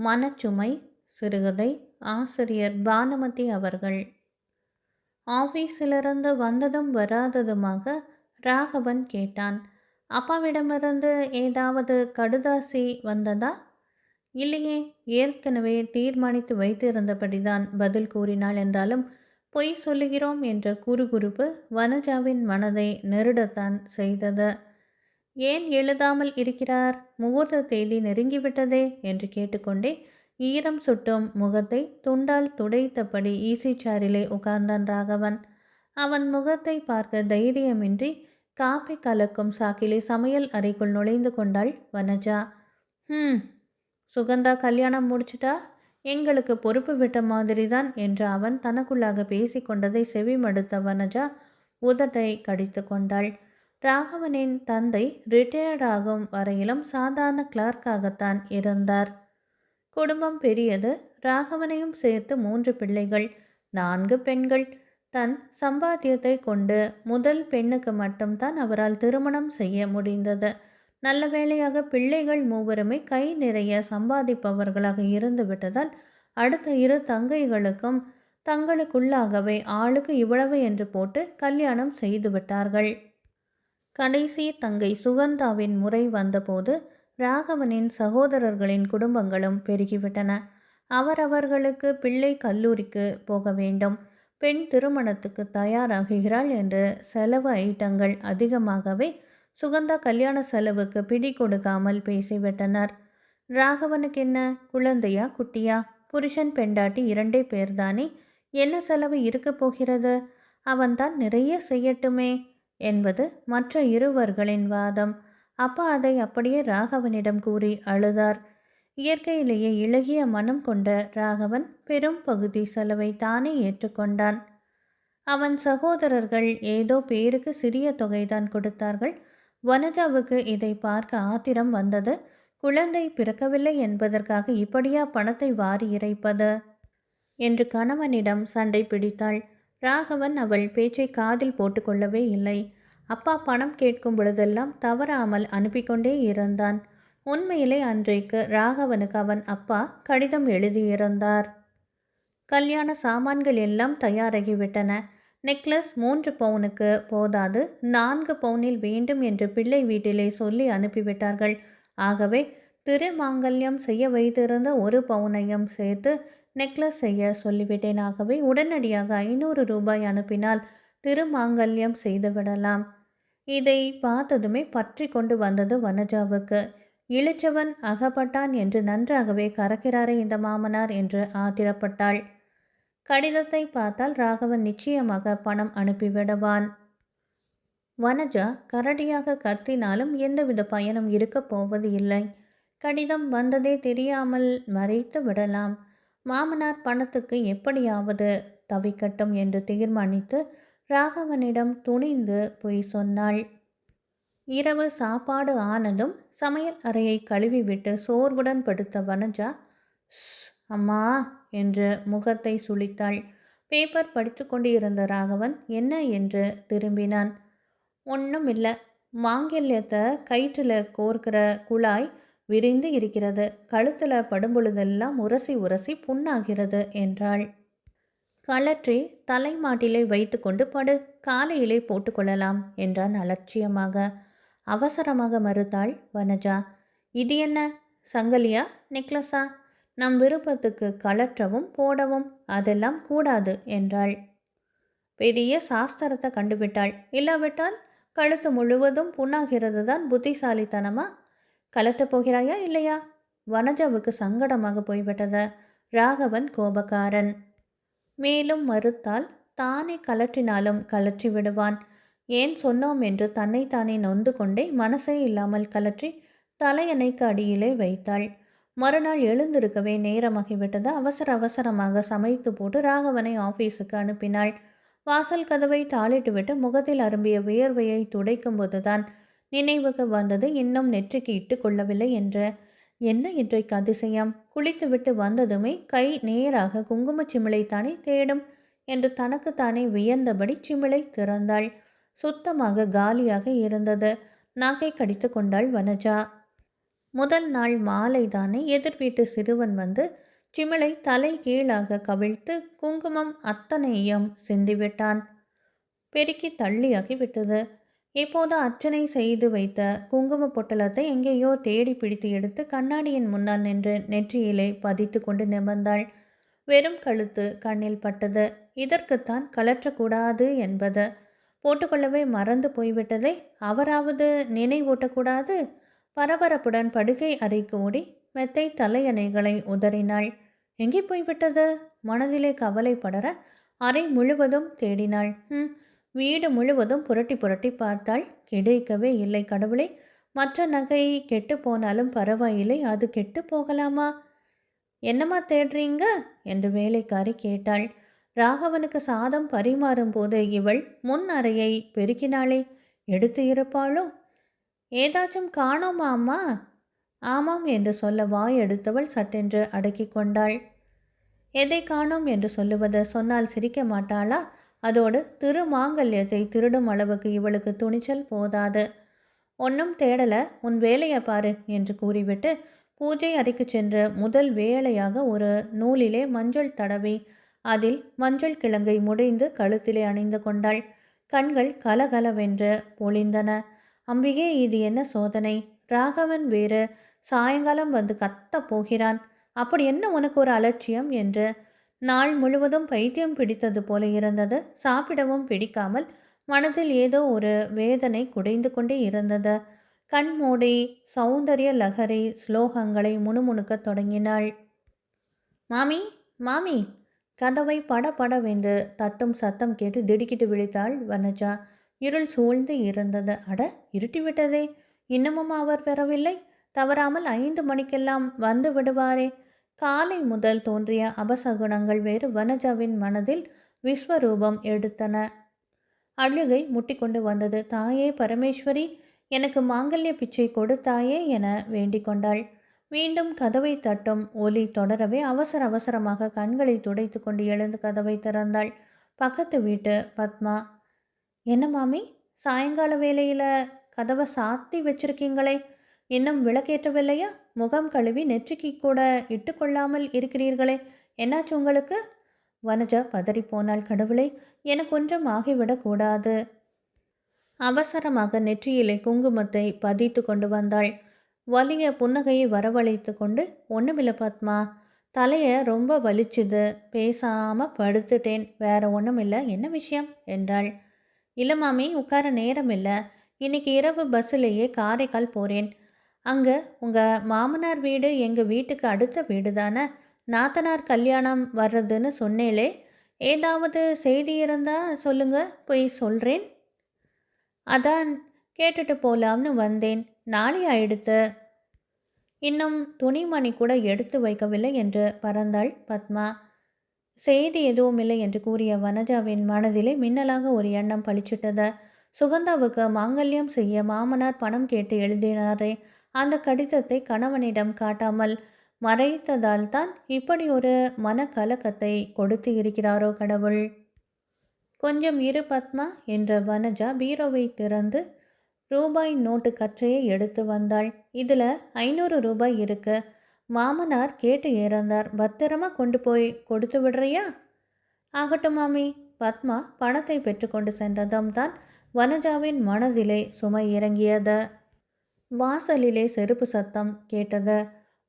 மனச்சுமை சிறுகதை ஆசிரியர் பானுமதி அவர்கள். ஆஃபீஸிலிருந்து வந்ததும் வராததுமாக ராகவன் கேட்டான் அப்பாவிடமிருந்து ஏதாவது கடுதாசி வந்ததா? இல்லையே ஏற்கனவே தீர்மானித்து வைத்திருந்தபடிதான் பதில் கூறினாள் என்றாலும் பொய் சொல்லுகிறோம் என்ற குறுகுறுப்பு வனஜாவின் மனதை நெருடத்தான் செய்தது. ஏன் எழுதாமல் இருக்கிறார்? முகூர்த்த தேதி நெருங்கிவிட்டதே? என்று கேட்டுக்கொண்டே ஈரம் சுட்டும் முகத்தை துண்டால் துடைத்தபடி ஈசி சாரிலே உட்கார்ந்தான் ராகவன். அவன் முகத்தை பார்க்க தைரியமின்றி காப்பி கலக்கும் சாக்கிலே சமையல் அறைக்குள் நுழைந்து கொண்டாள் வனஜா. ம் சுகந்தா கல்யாணம் முடிச்சிட்டா? எங்களுக்கு பொறுப்பு விட்ட மாதிரி தான் என்று அவன் தனக்குள்ளாக பேசிக்கொண்டதை செவி மடுத்த வனஜா உதட்டை கடித்து கொண்டாள் ராகவனின் தந்தை ரிட்டையர்ட் ஆகும் வரையிலும் சாதாரண கிளார்க்காகத்தான் இருந்தார். குடும்பம் பெரியது ராகவனையும் சேர்த்து மூன்று பிள்ளைகள் நான்கு பெண்கள். தன் சம்பாத்தியத்தை கொண்டு முதல் பெண்ணுக்கு மட்டும்தான் அவரால் திருமணம் செய்ய முடிந்தது. நல்ல வேளையாக பிள்ளைகள் மூவருமே கை நிறைய சம்பாதிப்பவர்களாக இருந்து விட்டதால் அடுத்த இரு தங்கைகளுக்கும் தங்களுக்குள்ளாகவே ஆளுக்கு இவ்வளவு என்று போட்டு கல்யாணம் செய்து விட்டார்கள். கடைசி தங்கை சுகந்தாவின் முறை வந்தபோது ராகவனின் சகோதரர்களின் குடும்பங்களும் பெருகிவிட்டன. அவரவர்களுக்கு பிள்ளை கல்லூரிக்கு போக வேண்டும். பெண் திருமணத்துக்கு தயாராகுகிறாள் என்று செலவு ஐட்டங்கள் அதிகமாகவே சுகந்தா கல்யாண செலவுக்கு பிடி கொடுக்காமல் பேசிவிட்டனர். ராகவனுக்கு என்ன? குழந்தையா? குட்டியா? புருஷன் பெண்டாட்டி இரண்டே பேர்தானே? என்ன செலவு இருக்க போகிறது? அவன்தான் நிறைய செய்யட்டுமே. என்பது மற்ற இருவர்களின் வாதம். அப்பா அதை அப்படியே ராகவனிடம் கூறி அழுதார். இயற்கையிலேயே இளகிய மனம் கொண்ட ராகவன் பெரும் பகுதி செலவை தானே ஏற்றுக்கொண்டான். அவன் சகோதரர்கள் ஏதோ பேருக்கு சிறிய தொகைதான் கொடுத்தார்கள். வனஜாவுக்கு இதை பார்க்க ஆத்திரம் வந்தது. குழந்தை பிறக்கவில்லை என்பதற்காக இப்படியா பணத்தை வாரி இறைப்பது? என்று கணவனிடம் சண்டை பிடித்தாள். ராகவன் அவள் பேச்சை காதில் போட்டுக்கொள்ளவே இல்லை. அப்பா பணம் கேட்கும் பொழுதெல்லாம் தவறாமல் அனுப்பி கொண்டே இருந்தான். உண்மையிலே அன்றைக்கு ராகவனுக்கு அவன் அப்பா கடிதம் எழுதியிருந்தார் கல்யாண சாமான்கள் எல்லாம் தயாராகிவிட்டன. நெக்லஸ் மூன்று பவுனுக்கு போதாது நான்கு பவுனில் வேண்டும் என்று பிள்ளை வீட்டிலே சொல்லி அனுப்பிவிட்டார்கள். ஆகவே திருமாங்கல்யம் செய்ய வைத்திருந்த ஒரு பவுனையும் சேர்த்து நெக்லஸ் செய்ய சொல்லிவிட்டேன் ஆகவே உடனடியாக ஐநூறு ரூபாய் அனுப்பினால் திருமாங்கல்யம் செய்துவிடலாம் இதை பார்த்ததுமே பற்றி கொண்டு வந்தது வனஜாவுக்கு. இளிச்சவன் அகப்பட்டான் என்று நன்றாகவே கறக்கிறாரே இந்த மாமனார் என்று ஆத்திரப்பட்டாள். கடிதத்தை பார்த்தால் ராகவன் நிச்சயமாக பணம் அனுப்பிவிடுவான் வனஜா கரடியாக கத்தினாலும் எந்தவித பயனும் இருக்கப் போவது இல்லை கடிதம் வந்ததே தெரியாமல் மறைத்து விடலாம். மாமனார் பணத்துக்கு எப்படியாவது தவிக்கட்டும் என்று தீர்மானித்து ராகவனிடம் துணிந்து பொய் சொன்னாள். இரவு சாப்பாடு ஆனதும் சமையல் அறையை கழுவிவிட்டு சோர்வுடன் படுத்த வனஜா அம்மா என்று முகத்தை சுளித்தாள். பேப்பர் படித்து கொண்டிருந்த ராகவன் என்ன? என்று திரும்பினான். ஒன்றும் இல்லை மாங்கல்யத்தை கயிற்றில் கோர்க்கிற குழாய் விரிந்து இருக்கிறது. கழுத்தில் படும்பொழுதெல்லாம் உரசி உரசி புண்ணாகிறது என்றாள். கலற்றி தலைமாட்டிலே வைத்துக்கொண்டு படு காலையிலே போட்டுக்கொள்ளலாம் என்றான் அலட்சியமாக. அவசரமாக மறுத்தாள் வனஜா. இது என்ன? சங்கலியா நெக்லஸா? நம் விருப்பத்துக்கு கலற்றவும் போடவும் அதெல்லாம் கூடாது என்றாள். பெரிய சாஸ்திரத்தை கண்டுவிட்டாள். இல்லாவிட்டால் கழுத்து முழுவதும் புண்ணாகிறது தான் புத்திசாலித்தனமா? கலட்டப் போகிறாயா இல்லையா? வனஜாவுக்கு சங்கடமாக போய்விட்டது. ராகவன் கோபக்காரன். மேலும் மறுத்தால் தானே கலற்றினாலும் கலற்றி விடுவான். ஏன் சொன்னோம் என்று தன்னைத்தானே நொந்து கொண்டே மனசே இல்லாமல் கலற்றி தலையணைக்கு அடியிலே வைத்தாள். மறுநாள் எழுந்திருக்கவே நேரமாகிவிட்டது. அவசர அவசரமாக சமைத்து போட்டு ராகவனை ஆஃபீஸுக்கு அனுப்பினாள். வாசல் கதவை தாளிட்டுவிட்டு முகத்தில் அரும்பிய வியர்வையை துடைக்கும் போதுதான் நினைவுக்கு வந்தது இன்னும் நெற்றிக்கு இட்டு கொள்ளவில்லை என்ன இன்றைக்கு அதிசயம்? குளித்துவிட்டு வந்ததுமே கை நேராக குங்குமச் சிமிழைத்தானே தேடும் என்று தனக்குத்தானே வியந்தபடி சிமிளை திறந்தாள். சுத்தமாக காலியாக இருந்தது. நாக்கை கடித்து கொண்டாள் வனஜா. முதல் நாள் மாலை தானே எதிர் வீட்டு சிறுவன் வந்து சிமிழை தலை கீழாக கவிழ்த்து குங்குமம் அத்தனையும் சிந்திவிட்டான். பெருக்கி தள்ளியாகி விட்டது. இப்போது அர்ச்சனை செய்து வைத்த குங்கும பொட்டலத்தை எங்கேயோ தேடி பிடித்து எடுத்து கண்ணாடியின் முன்னால் நின்று நெற்றியிலே பதித்து கொண்டு நிமிர்ந்தாள். வெறும் கழுத்து கண்ணில் பட்டது. இதற்குத்தான் கலற்றக்கூடாது என்பது. போட்டுக்கொள்ளவே மறந்து போய்விட்டதை. அவராவது நினைவூட்டக்கூடாது பரபரப்புடன் படுகை அறைக்கு ஓடி மெத்தை தலையணைகளை உதறினாள். எங்கே போய்விட்டது? மனதிலே கவலை படர அறை முழுவதும் தேடினாள். ம் வீடு முழுவதும் புரட்டி புரட்டி பார்த்தாள் கிடைக்கவே இல்லை கடவுளே. மற்ற நகை கெட்டு போனாலும் பரவாயில்லை அது கெட்டு போகலாமா? என்னம்மா தேடுறீங்க? என்று வேலைக்காரி கேட்டாள். ராகவனுக்கு சாதம் பரிமாறும் போது இவள் முன் அறையை பெருக்கினாளே எடுத்து இருப்பாளோ ஏதாச்சும் காணோமா அம்மா? ஆமாம் என்று சொல்ல வாய் எடுத்தவள் சட்டென்று அடக்கி கொண்டாள். எதை காணோம் என்று சொல்லுவது சொன்னால் சிரிக்க மாட்டாளா? அதோடு திருமாங்கல்யத்தை திருடும் அளவுக்கு இவளுக்கு துணிச்சல் போதாது. ஒன்றும் தேடலை உன் வேலையை பாரு என்று கூறிவிட்டு பூஜை அறைக்கு சென்று முதல் வேலையாக ஒரு நூலிலே மஞ்சள் தடவி அதில் மஞ்சள் கிழங்கை முடிந்து கழுத்திலே அணிந்து கொண்டாள். கண்கள் கலகலவென்று பொழிந்தன அம்பிகே இது என்ன சோதனை? ராகவன் வேறு சாயங்காலம் வந்து கத்தப் போகிறான். அப்படி என்ன உனக்கு ஒரு அலட்சியம்? என்று நாள் முழுவதும் பைத்தியம் பிடித்தது போல இருந்தது. சாப்பிடவும் பிடிக்காமல் மனதில் ஏதோ ஒரு வேதனை குடைந்து கொண்டே இருந்தது. கண்மூடி சௌந்தரிய லகரி ஸ்லோகங்களை முணுமுணுக்கத் தொடங்கினாள். மாமி மாமி கதவை பட படவென்று தட்டும் சத்தம் கேட்டு திடுக்கிட்டு விழித்தாள் வனஜா. இருள் சூழ்ந்து இருந்தது. அட இருட்டிவிட்டதே இன்னமும் அவர் பெறவில்லை தவறாமல் ஐந்து மணிக்கெல்லாம் வந்து விடுவாரே. காலை முதல் தோன்றிய அபசகுணங்கள் வேறு வனஜாவின் மனதில் விஸ்வரூபம் எடுத்தன. அழுகை முட்டிக்கொண்டு வந்தது. தாயே பரமேஸ்வரி எனக்கு மாங்கல்ய பிச்சை கொடுத்தாயே என வேண்டிக் கொண்டாள். மீண்டும் கதவை தட்டும் ஒலி தொடரவே அவசர அவசரமாக கண்களை துடைத்து கொண்டு எழுந்து கதவை திறந்தாள். பக்கத்து வீட்டு பத்மா என்ன மாமி சாயங்கால வேலையில் கதவை சாத்தி வச்சிருக்கீங்களே இன்னும் விளக்கேற்றவில்லையா? முகம் கழுவி நெற்றிக்கு கூட இட்டுக்கொள்ளாமல் இருக்கிறீர்களே. என்னாச்சு உங்களுக்கு? வனஜா பதறிப்போனாள் கடவுளை எனக்கு ஒன்றும் ஆகிவிடக்கூடாது அவசரமாக நெற்றியிலே குங்குமத்தை பதித்து கொண்டு வந்தாள். வலிய புன்னகையை வரவழைத்து கொண்டு ஒன்றுமில்ல பத்மா தலையை ரொம்ப வலிச்சுது. பேசாமல் படுத்துட்டேன். வேற ஒன்றும் இல்லை என்ன விஷயம்? என்றாள். இல்லை மாமி உட்கார நேரம் இல்லை இன்னைக்கு இரவு பஸ்ஸிலேயே காரைக்கால் போகிறேன் அங்கே உங்கள் மாமனார் வீடு எங்கள் வீட்டுக்கு அடுத்த வீடு தானே நாத்தனார் கல்யாணம் வர்றதுன்னு சொன்னேளே ஏதாவது செய்தி இருந்தால் சொல்லுங்கள் போய் சொல்கிறேன் அதான் கேட்டுட்டு போகலாம்னு வந்தேன். நாளை ஆயிடுத்து. இன்னும் துணிமணி கூட எடுத்து வைக்கவில்லை என்று பறந்தாள் பத்மா. செய்தி எதுவும் இல்லை என்று கூறிய வனஜாவின் மனதிலே மின்னலாக ஒரு எண்ணம் பளிச்சிட்டது. சுகந்தாவுக்கு மாங்கல்யம் செய்ய மாமனார் பணம் கேட்டு எழுதினாரே. அந்த கடிதத்தை கணவனிடம் காட்டாமல் மறைத்ததால் தான் இப்படி ஒரு மனக்கலக்கத்தை கொடுத்து இருக்கிறாரோ கடவுள்? கொஞ்சம் இரு பத்மா என்ற வனஜா பீரோவை திறந்து ரூபாய் நோட்டு கற்றையை எடுத்து வந்தாள். இதில் ஐநூறு ரூபாய் இருக்கு. மாமனார் கேட்டு இறந்தார் பத்திரமா கொண்டு போய் கொடுத்து விடுறியா? ஆகட்டும் மாமி. பத்மா பணத்தை பெற்றுக்கொண்டு சென்றதும் தான் வனஜாவின் மனதிலே சுமை இறங்கியது. வாசலிலே செருப்பு சத்தம் கேட்டது.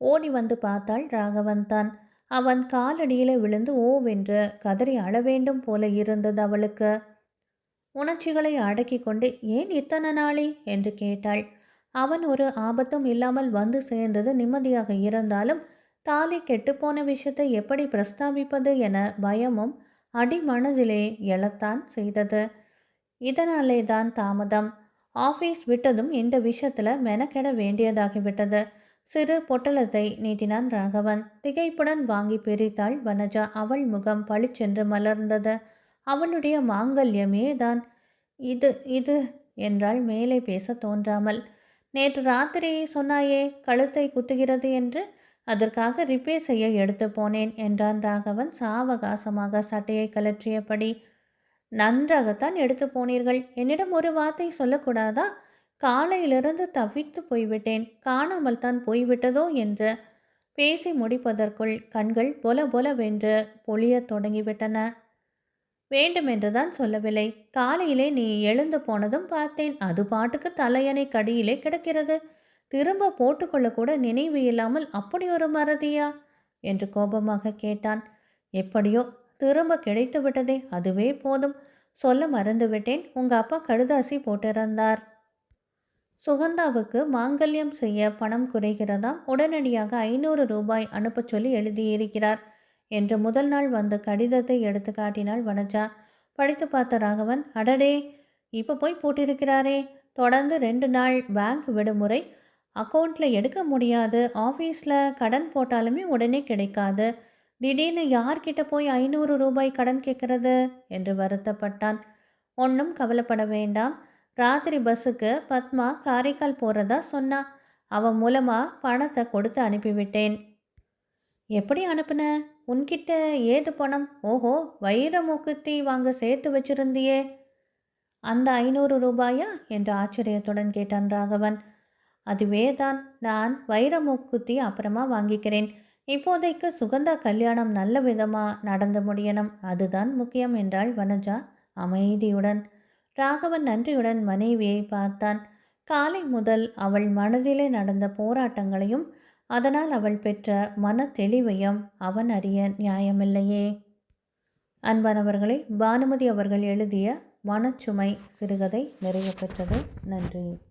ஓடி வந்து பார்த்தாள் ராகவன் தான். அவன் காலடியில விழுந்து ஓவென்று கதறி அழ வேண்டும் போல இருந்தது அவளுக்கு. உணர்ச்சிகளை அடக்கி கொண்டு ஏன் இத்தனை நாளே? என்று கேட்டாள். அவன் ஒரு ஆபத்தும் இல்லாமல் வந்து சேர்ந்தது நிம்மதியாக இருந்தாலும் தாலி கெட்டுப்போன விஷயத்தை எப்படி பிரஸ்தாபிப்பது என பயமும் அடிமனதிலே எழத்தான் செய்தது. இதனாலே தான் தாமதம். ஆஃபீஸ் விட்டதும் இந்த விஷயத்தில் மெனக்கெட வேண்டியதாகிவிட்டது. சிறு பொட்டலத்தை நீட்டினான் ராகவன். திகைப்புடன் வாங்கி பிரித்தாள் வனஜா. அவள் முகம் பளிச்சென்று மலர்ந்தது. அவளுடைய மாங்கல்யமே தான் இது இது என்றால் மேலே பேச தோன்றாமல். நேற்று ராத்திரி சொன்னாயே கழுத்தை குத்துகிறது என்று? அதற்காக ரிப்பேர் செய்ய எடுத்து போனேன் என்றான் ராகவன் சாவகாசமாக சட்டையை கலற்றியபடி நன்றாகத்தான் எடுத்து போனீர்கள். என்னிடம் ஒரு வார்த்தை சொல்லக்கூடாதா? காலையிலிருந்து தவித்து போய்விட்டேன். காணாமல் தான் போய்விட்டதோ என்று. பேசி முடிப்பதற்குள் கண்கள் பொல பொலவென்று பொழியத் தொடங்கிவிட்டன. வேண்டுமென்றுதான் சொல்லவில்லை. காலையிலே நீ எழுந்து போனதும் பார்த்தேன். அது பாட்டுக்கு தலையணை கடியிலே கிடக்கிறது. திரும்ப போட்டுக்கொள்ளக்கூட நினைவு இல்லாமல் அப்படி ஒரு மறதியா? என்று கோபமாக கேட்டான். எப்படியோ திரும்ப கிடைத்து விட்டதே அதுவே போதும். சொல்ல மறந்துவிட்டேன். உங்க அப்பா கடுதாசி போட்டிருந்தார். சுகந்தாவுக்கு மாங்கல்யம் செய்ய பணம் குறைகிறதாம் உடனடியாக ஐநூறு ரூபாய் அனுப்பச் சொல்லி எழுதியிருக்கிறார் என்று முதல் நாள் வந்த கடிதத்தை எடுத்து காட்டினாள் வனஜா. படித்து பார்த்த ராகவன் அடடே இப்போ போய் போட்டிருக்கிறாரே. தொடர்ந்து ரெண்டு நாள் பேங்க் விடுமுறை. அக்கௌண்ட்டில் எடுக்க முடியாது. ஆஃபீஸில் கடன் போட்டாலுமே உடனே கிடைக்காது. திடீர்னு யார்கிட்ட போய் ஐநூறு ரூபாய் கடன் கேட்கறது? என்று வருத்தப்பட்டான். ஒன்றும் கவலைப்பட வேண்டாம். ராத்திரி பஸ்ஸுக்கு பத்மா காரைக்கால் போகிறதா சொன்னா அவன் மூலமாக பணத்தை கொடுத்து அனுப்பிவிட்டேன். எப்படி அனுப்புன? உன்கிட்ட ஏது பணம்? ஓஹோ வைர மூக்குத்தி வாங்க சேர்த்து வச்சிருந்தியே. அந்த ஐநூறு ரூபாயா? என்று ஆச்சரியத்துடன் கேட்டான் ராகவன். அதுவே தான் நான் வைர மூக்குத்தி அப்புறமா வாங்கிக்கிறேன். இப்போதைக்கு சுகந்தா கல்யாணம் நல்ல விதமாக நடந்து முடியணும். அதுதான் முக்கியம் என்றாள் வனஜா அமைதியுடன். ராகவன் நன்றியுடன் மனைவியை பார்த்தான். காலை முதல் அவள் மனதிலே நடந்த போராட்டங்களையும் அதனால் அவள் பெற்ற மன தெளிவையும் அவன் அறிய நியாயமில்லையே. அன்பானவர்களை பானுமதி அவர்கள் எழுதிய மனச்சுமை சிறுகதை நிறைவு பெற்றது. நன்றி.